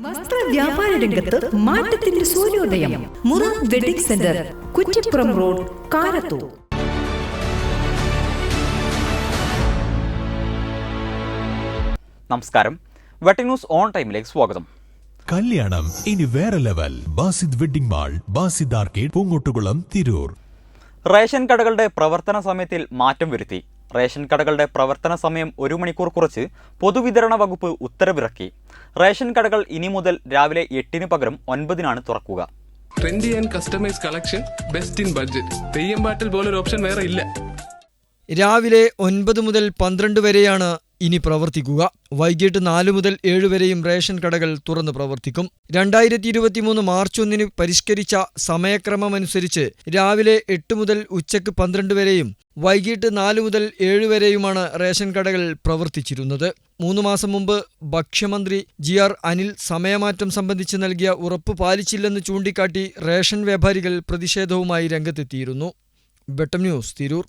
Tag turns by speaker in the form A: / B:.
A: വസ്ത്ര വ്യാപാര രംഗത്ത് മാറ്റത്തിന്റെ സൂര്യോദയം. മുറ wedding centre Kuttippuram road Karathur.
B: നമസ്കാരം. വെട്ടി ന്യൂസ് ഓൺ ടൈമിലേക്ക് സ്വാഗതം.
C: കല്യാണം ഇനി വേറെ level. Basid wedding mall Basid arcade Poonkottukulam Tirur.
B: Ration കടകളുടെ പ്രവർത്തന സമയത്തിൽ മാറ്റം വരുത്തി. റേഷൻ കടകളുടെ പ്രവർത്തന സമയം ഒരു മണിക്കൂർ കുറച്ച് പൊതുവിതരണ വകുപ്പ് ഉത്തരവിറക്കി. റേഷൻ കടകൾ ഇനി മുതൽ രാവിലെ എട്ടിന് പകരം ഒൻപതിനാണ് തുറക്കുക.
D: Trendy and customise collection best in budget Theyyam പാട്ടിൽ പോലൊരു ഓപ്ഷൻ വേറെ ഇല്ല.
E: രാവിലെ ഒൻപത് മുതൽ പന്ത്രണ്ട് വരെയാണ് ഇനി പ്രവർത്തിക്കുക. വൈകിട്ട് നാല് മുതൽ ഏഴ് വരെയും റേഷൻ കടകൾ തുറന്നു പ്രവർത്തിക്കും. രണ്ടായിരത്തി ഇരുപത്തിമൂന്ന് മാർച്ച് ഒന്നിന് പരിഷ്കരിച്ച സമയക്രമമനുസരിച്ച് രാവിലെ എട്ട് മുതൽ ഉച്ചയ്ക്ക് പന്ത്രണ്ട് വരെയും വൈകിട്ട് നാല് മുതൽ ഏഴ് വരെയുമാണ് റേഷൻ കടകൾ പ്രവർത്തിച്ചിരുന്നത്. മൂന്ന് മാസം മുമ്പ് ഭക്ഷ്യമന്ത്രി ജി ആർ അനിൽ സമയമാറ്റം സംബന്ധിച്ച് നൽകിയ ഉറപ്പ് പാലിച്ചില്ലെന്ന് ചൂണ്ടിക്കാട്ടി റേഷൻ വ്യാപാരികൾ പ്രതിഷേധവുമായി രംഗത്തെത്തിയിരുന്നു. ബെട്ടം ന്യൂസ് തിരൂർ.